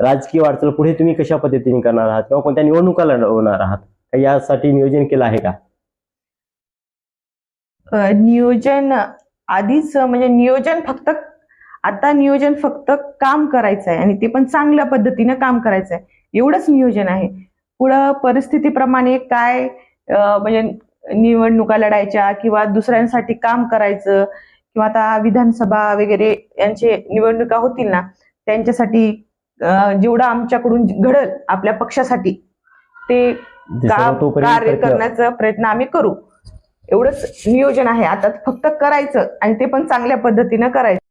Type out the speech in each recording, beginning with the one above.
राजकीय वाटचाल पुढे तुम्ही कशा पद्धतीने करणार आहात किंवा कोणत्या निवडणुका लढवणार आहात? यासाठी नियोजन केलं आहे का? नियोजन आधीच म्हणजे नियोजन फक्त आता नियोजन फक्त काम करायचं आहे आणि ते पण चांगल्या पद्धतीनं काम करायचं आहे एवढंच नियोजन आहे. पुढं परिस्थितीप्रमाणे काय म्हणजे निवडणुका लढायच्या किंवा दुसऱ्यांसाठी काम करायचं किंवा आता विधानसभा वगैरे यांचे निवडणुका होतील ना त्यांच्यासाठी जेवढं आमच्याकडून घडल आपल्या पक्षासाठी ते काम कार्य करण्याचा प्रयत्न आम्ही करू. एवढंच नियोजन आहे. आता फक्त करायचं आणि ते पण चांगल्या पद्धतीनं करायचं.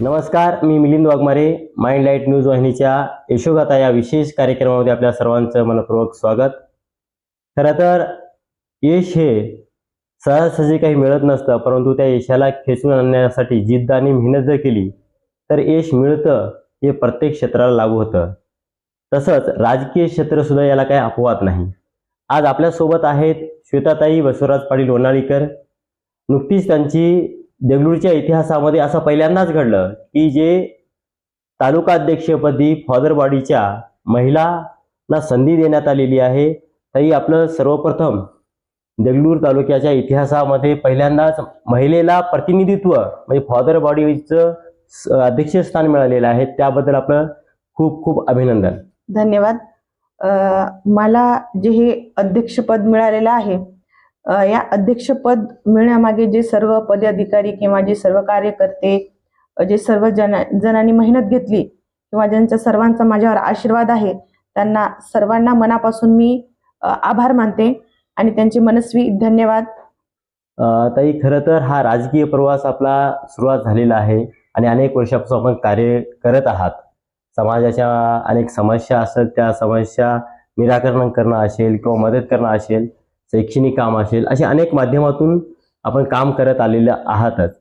नमस्कार मी Milind Waghmare Mind Light News वाहिनीच्या यशोगाथा या विशेष कार्यक्रमामध्ये आपल्या सर्वांचं मनपूर्वक स्वागत. खरं तर यश हे सहजासहजी काही मिळत नसतं परंतु त्या यशाला खेचून आणण्यासाठी जिद्द आणि मेहनत जर केली तर यश मिळतं हे प्रत्येक क्षेत्राला लागू होतं. तसंच राजकीय क्षेत्र सुद्धा याला काही अपवाद नाही. आज आपल्यासोबत आहेत श्वेताताई बसवराज पाटील लोणाळीकर नुकतीच त्यांची देगलूरच्या इतिहासामध्ये असं पहिल्यांदाच घडलं की जे तालुका अध्यक्षपदी फादरवाडीच्या महिलांना संधी देण्यात आलेली आहे तरी आपलं सर्वप्रथम देगलूर तालुक्याच्या इतिहासामध्ये पहिल्यांदाच महिलेला प्रतिनिधित्व म्हणजे फादर बॉडीचं अध्यक्षस्थान मिळालेलं आहे. त्याबद्दल आपलं खूप खूप अभिनंदन. धन्यवाद. मला जे हे अध्यक्षपद मिळालेलं आहे या अध्यक्षपद मिळण्यामागे जे सर्व पदाधिकारी किंवा जे सर्व कार्यकर्ते जे सर्व जना जणांनी मेहनत घेतली किंवा ज्यांचा सर्वांचा माझ्यावर आशीर्वाद आहे त्यांना सर्वांना मनापासून मी आभार मानते आणि त्यांचे मनस्वी धन्यवाद. ताई खरं तर हा राजकीय प्रवास आपला सुरुवात झालेला आहे आणि अनेक वर्षापासून आपण कार्य करत आहात. समाजाच्या अनेक समस्या असतात त्या समस्या निराकरण करणं असेल किंवा मदत करणं असेल शैक्षणिक काम असेल असे अनेक माध्यमातून आपण काम करत आलेलं आहातच.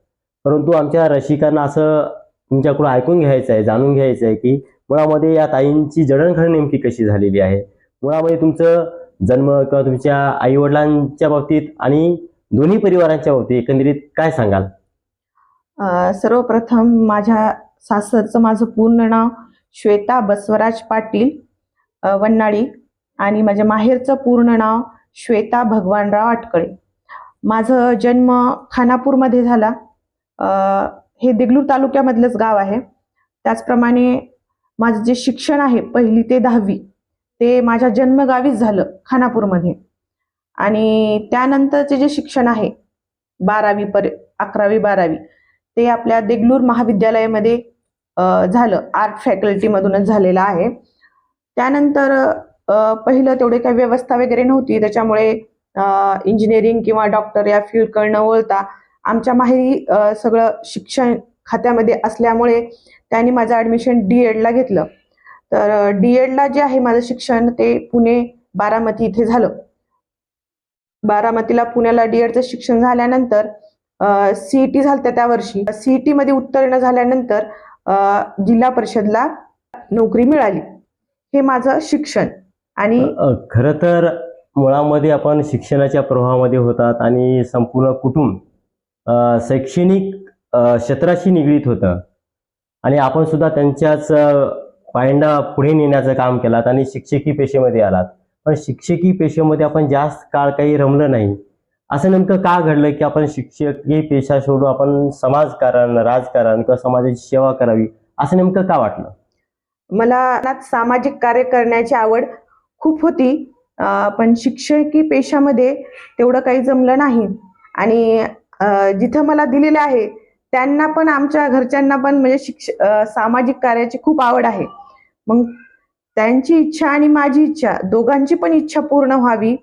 परंतु आमच्या रसिकांना असं तुमच्याकडून ऐकून घ्यायचं आहे जाणून घ्यायचं आहे की मुळामध्ये या ताईंची जडणघडण नेमकी कशी झालेली आहे? मुळामध्ये तुमचं जन्म किंवा तुमच्या आईवडिलांच्या बाबतीत आणि दोन्ही परिवारांच्या बाबतीत एकंदरीत काय सांगाल? सर्वप्रथम माझ्या सासरचं माझं पूर्ण नाव श्वेता बसवराज पाटील वन्नाळी. आणि माझ्या माहेरचं पूर्ण नाव श्वेता भगवानराव आटकळे. माझं जन्म खानापूरमध्ये झाला. हे देगलूर तालुक्यामधलंच गाव आहे. त्याचप्रमाणे माझं जे शिक्षण आहे पहिली ते दहावी ते माझ्या जन्मगावीच झालं खानापूरमध्ये. आणि त्यानंतरचे जे शिक्षण आहे बारावी पर अकरावी बारावी ते आपल्या देगलूर महाविद्यालयामध्ये झालं. आर्ट फॅकल्टीमधूनच झालेलं आहे. त्यानंतर पहिलं तेवढे काही व्यवस्था वगैरे नव्हती. त्याच्यामुळे इंजिनिअरिंग किंवा डॉक्टर या फील्डकडे न वळता आमच्या माहेरी सगळं शिक्षण खात्यामध्ये असल्यामुळे त्यांनी माझं ॲडमिशन डी एडला घेतलं. तर डी एडला जे आहे माझं शिक्षण ते पुणे बारामती इथे झालं. बारामतीला पुण्याला डी एडचं शिक्षण झाल्यानंतर सीईटी झालं त्या वर्षी. सीईटी मध्ये उत्तीर्ण झाल्यानंतर जिल्हा परिषदला नोकरी मिळाली. हे माझं शिक्षण. आणि खर खरं तर मुळामध्ये आपण शिक्षणाच्या प्रवाहामध्ये होतात आणि संपूर्ण कुटुंब शैक्षणिक क्षेत्राशी निगडीत होतं. आणि आपण सुद्धा त्यांच्याच पायंडा पुढे नेण्याचं काम केलात आणि शिक्षकी पेशेमध्ये आलात. पण शिक्षकी पेशेमध्ये आपण जास्त काळ काही रमलं नाही. असं नेमकं का घडलं की आपण शिक्षकी पेशा सोडून आपण समाजकारण राजकारण किंवा समाजाची सेवा करावी असं नेमकं का वाटलं? मला सामाजिक कार्य करण्याची आवड खूप होती. पण शिक्षकी पेशामध्ये तेवढं काही जमलं नाही. आणि जिथं मला दिलेलं आहे त्यांना पण आमच्या घरच्यांना पण म्हणजे शिक्ष सामाजिक कार्याची खूप आवड आहे. मग त्यांची इच्छा आणि माझी इच्छा दोघांची पण इच्छा पूर्ण व्हावी.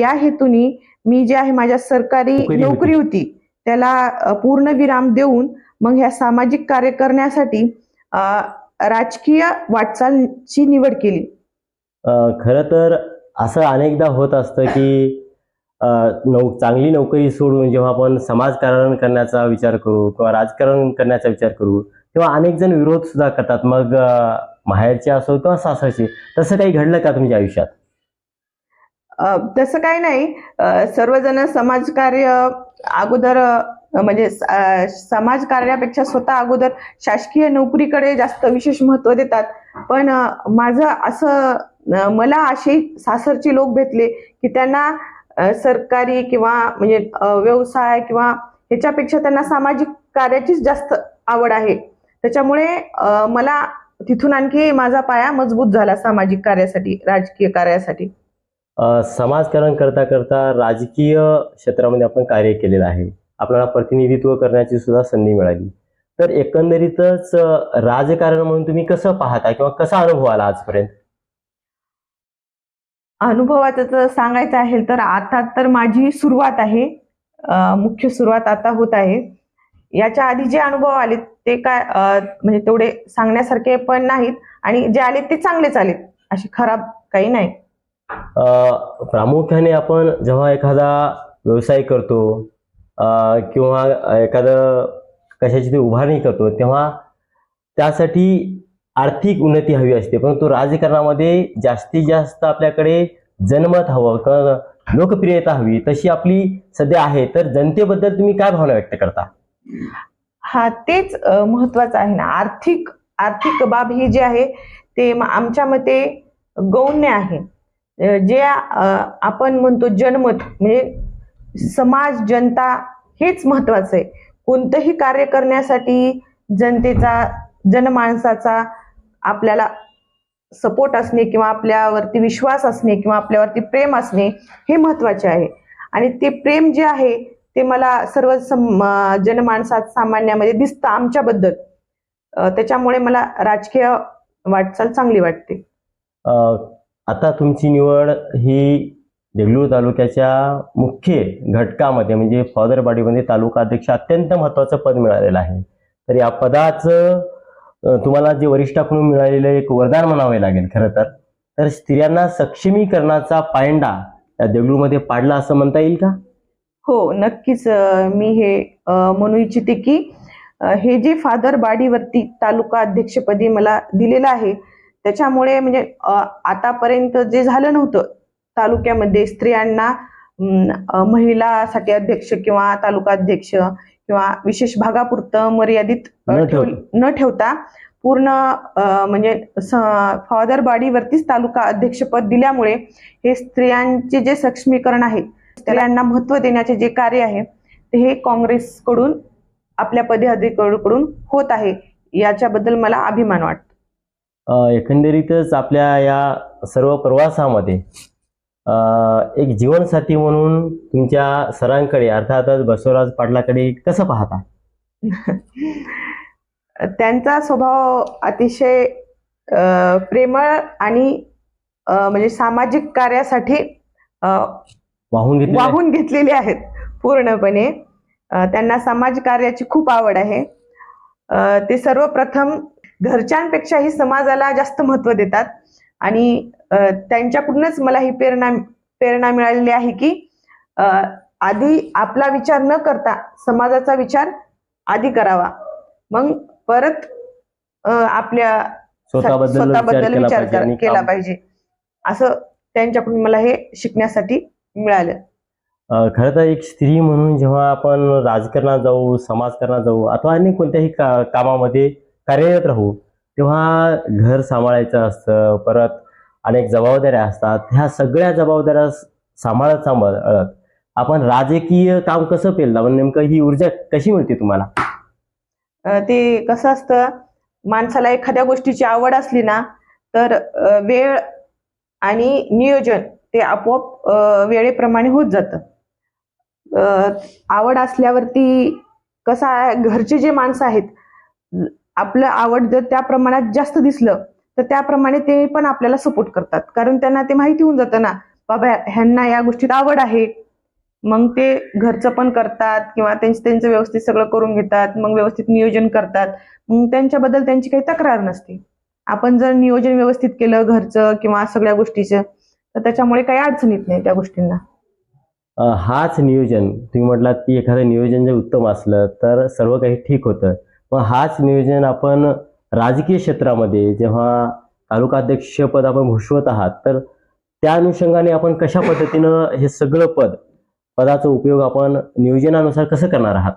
या हेतूनी मी जे आहे माझ्या सरकारी नोकरी होती. त्याला पूर्ण विराम देऊन मग ह्या सामाजिक कार्य करण्यासाठी राजकीय वाटचालची निवड केली. खरं तर असं अनेकदा होत असतं की नौ चांगली नोकरी सोडून जेव्हा आपण समाजकारण करण्याचा विचार करू किंवा राजकारण करण्याचा विचार करू तेव्हा अनेक जण विरोध सुद्धा करतात. मग माहेरचे असो किंवा सासरचे तसं काही घडलं का तुमच्या आयुष्यात? तसं काही नाही. सर्वजण समाजकार्य अगोदर म्हणजे समाज कार्यापेक्षा समाजकार्यापेक्षा स्वतः अगोदर शासकीय नोकरीकडे जास्त विशेष महत्त्व देतात. पण माझं असं मला असे सासरचे लोक भेटले की त्यांना सरकारी किंवा म्हणजे व्यवसाय किंवा ह्याच्यापेक्षा त्यांना सामाजिक कार्याचीच जास्त आवड आहे. त्याच्यामुळे मला तिथून आणखी माझा पाया मजबूत झाला सामाजिक कार्यासाठी राजकीय कार्यासाठी. समाजकारण करता करता राजकीय क्षेत्रामध्ये आपण कार्य केलेलं आहे. आपल्याला प्रतिनिधित्व करण्याची सुद्धा संधी मिळाली. तर एकंदरीतच राजकारण म्हणून तुम्ही कसं पाहता किंवा कसा अनुभव आला आजपर्यंत? अनुभवाचं सांगायचं आहे तर आता तर माझी सुरुवात आहे. मुख्य सुरुवात आता होत आहे. याच्या आधी जे अनुभव आले ते काय म्हणजे तेवढे सांगण्यासारखे पण नाहीत आणि जे आले ते चांगलेच आलेत असे खराब काही नाही. प्रामुख्याने आपण जेव्हा एखादा व्यवसाय करतो किंवा एखादं कशाची ती उभारणी करतो तेव्हा त्यासाठी आर्थिक उन्नती हवी असते. परंतु राजकारणामध्ये जास्तीत जास्त आपल्याकडे जनमत हवं किंवा लोकप्रियता हवी तशी आपली सध्या आहे. तर जनतेबद्दल तुम्ही काय भावना व्यक्त करता? हा तेच महत्वाचं आहे ना. आर्थिक आर्थिक बाब ही जी आहे ते आमच्या मते गौण्य आहे. जे आपण म्हणतो जनमत म्हणजे समाज जनता हेच महत्वाचं आहे. कोणतंही कार्य करण्यासाठी जनतेचा जनमाणसाचा आपल्याला सपोर्ट असणे किंवा आपल्यावरती विश्वास असणे किंवा आपल्यावरती प्रेम असणे हे महत्त्वाचे आहे. आणि ते प्रेम जे आहे ते मला सर्व सम जनमानसात सामान्यामध्ये दिसतं आमच्याबद्दल. त्याच्यामुळे मला राजकीय वाटचाल चांगली वाटते. आता तुमची निवड ही देगलूर तालुक्याच्या मुख्य घटकामध्ये म्हणजे फॉदरबाडीमध्ये तालुका अध्यक्ष अत्यंत महत्त्वाचं पद मिळालेलं आहे. तर या पदाचं तुम्हाला जे वरिष्ठाकडून मिळालेलं एक वरदान म्हणावे लागेल खरं तर. तर स्त्रियांना सक्षमीकरणाचा पायंडा या देगलूरमध्ये पाडला असं म्हणता येईल का? हो नक्कीच मी हे म्हणू इच्छिते की हे जे फादर बाडीवरती तालुका अध्यक्षपदी मला दिलेलं आहे त्याच्यामुळे म्हणजे आतापर्यंत जे झालं नव्हतं तालुक्यामध्ये स्त्रियांना महिलासाठी अध्यक्ष किंवा तालुका अध्यक्ष किंवा विशेष भागापुरतं मर्यादित न ठेव- ठेवता. पूर्ण म्हणजे फादर बाडीवरतीच तालुका अध्यक्षपद दिल्यामुळे हे स्त्रियांचे जे सक्षमीकरण आहे स्त्रियांना महत्त्व देण्याचे जे कार्य आहे ते हे काँग्रेसकडून आपल्या पदाधिकाऱ्यांकडून होत आहे. याच्याबद्दल मला अभिमान वाटतो. एकंदरीतच आपल्या या सर्व प्रवासामध्ये एक जीवनसाथी म्हणून तुमच्या सरांकडे अर्थातच बसवराज पाटलाकडे कसं पाहता? त्यांचा स्वभाव अतिशय प्रेमळ आणि म्हणजे सामाजिक कार्यासाठी वाहून घेतले वाहून घेतलेले आहेत पूर्णपणे. त्यांना समाज कार्याची खूप आवड आहे. ते सर्वप्रथम घरच्यांपेक्षाही समाजाला जास्त महत्त्व देतात. आणि त्यांच्याकडूनच मला ही प्रेरणा प्रेरणा मिळालेली आहे की आधी आपला विचार न करता समाजाचा विचार आधी करावा. मग परत आपल्या स्वतःबद्दल विचार स्वतःबद्दल केला पाहिजे. असं त्यांच्याकडून मला हे शिकण्यासाठी मिळालं. खरं तर एक स्त्री म्हणून जेव्हा आपण राजकारणात जाऊ समाजकारणात जाऊ अथवा अनेक कोणत्याही का कामामध्ये कार्यरत राहू तेव्हा घर सांभाळायचं असतं परत अनेक जबाबदाऱ्या असतात. ह्या सगळ्या जबाबदाऱ्या सांभाळत सांभाळत आपण राजकीय काम कसं पेलता म्हणजे नेमकं ही ऊर्जा कशी मिळते तुम्हाला? ते कसं असतं माणसाला एखाद्या गोष्टीची आवड असली ना तर वेळ आणि नियोजन ते आपोआप वेळेप्रमाणे होत जातं. आवड असल्यावरती कसं आहे घरचे जे माणसं आहेत आपलं आवड जर त्या प्रमाणात जास्त दिसलं तर त्याप्रमाणे ते पण आपल्याला सपोर्ट करतात. कारण त्यांना ते माहिती होऊन जातं ना बाबा ह्यांना या गोष्टीत आवड आहे. मग ते घरचं पण करतात किंवा त्यांचं त्यांचं व्यवस्थित सगळं करून घेतात मग व्यवस्थित नियोजन करतात. मग त्यांच्याबद्दल त्यांची काही तक्रार नसते. आपण जर नियोजन व्यवस्थित केलं घरचं किंवा सगळ्या गोष्टीचं तर त्याच्यामुळे काही अडचण येत नाही त्या गोष्टींना. अ, हाच नियोजन. तुम्ही म्हटलात की एखादं नियोजन जर उत्तम असलं तर सर्व काही ठीक होतं. मग हाच नियोजन आपण राजकीय क्षेत्रामध्ये जेव्हा तालुका अध्यक्षपद आपण भूषवत आहात तर त्या अनुषंगाने आपण कशा पद्धतीनं हे सगळं पद पदाचा उपयोग आपण नियोजनानुसार कसं करणार आहात?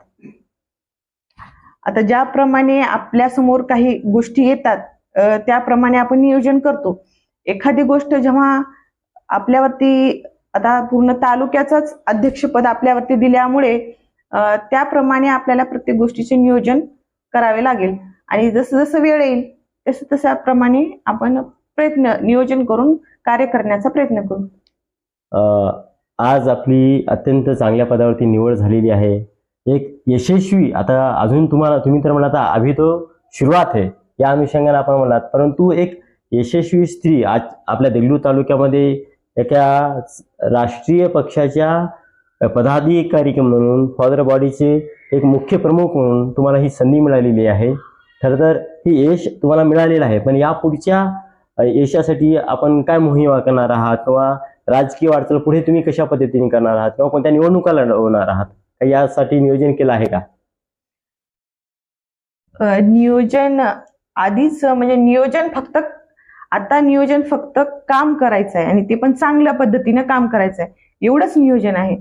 आता ज्याप्रमाणे आपल्यासमोर काही गोष्टी येतात अ, त्याप्रमाणे आपण नियोजन करतो. एखादी गोष्ट जेव्हा आपल्यावरती आता पूर्ण तालुक्याचंच अध्यक्षपद आपल्यावरती दिल्यामुळे त्याप्रमाणे आपल्याला प्रत्येक गोष्टीचे नियोजन करावे लागेल. आणि जसं जसं वेळ येईल तसं तशाप्रमाणे आपण प्रयत्न नियोजन करून कार्य करण्याचा प्रयत्न करू. आज आपली अत्यंत चांगल्या पदावरती निवड झालेली आहे. एक यशस्वी आता अजून तुम्हाला तुम्ही तर म्हणला आता अभि तो सुरुवात आहे या अनुषंगाने आपण म्हणालात. परंतु एक यशस्वी स्त्री आज आपल्या देगलूर तालुक्यामध्ये एका राष्ट्रीय पक्षाच्या पदाधिकारी म्हणून फॉदर बॉडीचे एक मुख्य प्रमुख म्हणून तुम्हाला ही संधी मिळालेली आहे. खरं तर ही यश तुम्हाला मिळालेलं आहे पण या पुढच्या यशासाठी आपण काय मोहीम करणार आहात? किंवा राजकीय वाटचाल पुढे तुम्ही कशा पद्धतीने करणार आहात? किंवा कोणत्या निवडणुका लढवणार आहात? यासाठी नियोजन केलं आहे का? नियोजन आधीच म्हणजे नियोजन फक्त आता नियोजन फक्त काम करायचं आहे आणि ते पण चांगल्या पद्धतीनं काम करायचं आहे एवढंच नियोजन आहे.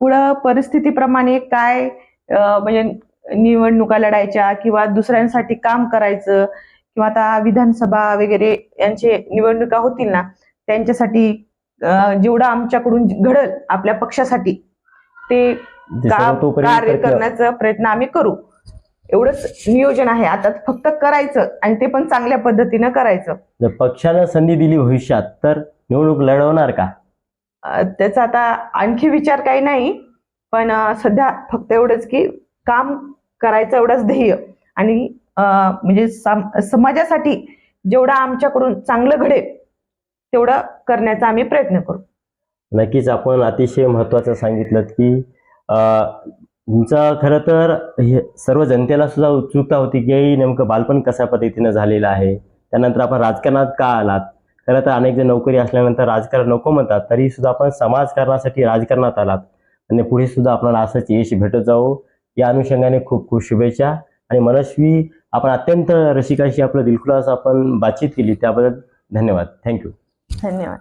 पुढं परिस्थितीप्रमाणे काय म्हणजे निवडणुका लढायच्या किंवा दुसऱ्यांसाठी काम करायचं किंवा आता विधानसभा वगैरे यांचे निवडणुका होतील ना त्यांच्यासाठी जेवढं आमच्याकडून घडल आपल्या पक्षासाठी ते काम कार्य करण्याचा प्रयत्न आम्ही करू. एवढंच नियोजन आहे. आता फक्त करायचं आणि ते पण चांगल्या पद्धतीनं करायचं. जर पक्षानं संधी दिली भविष्यात तर निवडणूक लढवणार का? अं, त्याचा आता आणखी विचार काही नाही. पण अं, सध्या फक्त एवढंच की काम करायचं एवढंच ध्येय. आणि अं, म्हणजे सम- समाजासाठी जेवढं आमच्याकडून चांगलं घडेल तेवढं करण्याचा आम्ही प्रयत्न करू. नक्कीच आपण अतिशय महत्वाचं सांगितलं की अं, तुमचं खरं तर हे सर्व जनतेला सुद्धा उत्सुकता होती की नेमकं बालपण कशा पद्धतीनं झालेलं आहे? त्यानंतर आपण राजकारणात का आलात? खरं तर अनेक जण नोकरी असल्यानंतर राजकारण नको म्हणतात तरी सुद्धा आपण समाजकारणासाठी राजकारणात आलात. आणि पुढे सुद्धा आपल्याला असंच यश भेटत जाऊ या अनुषंगाने खूप खूप शुभेच्छा. आणि मनस्वी आपण अत्यंत रसिकाशी आपलं दिलखुलास आपण बातचीत केली त्याबद्दल धन्यवाद. थँक्यू धन्यवाद.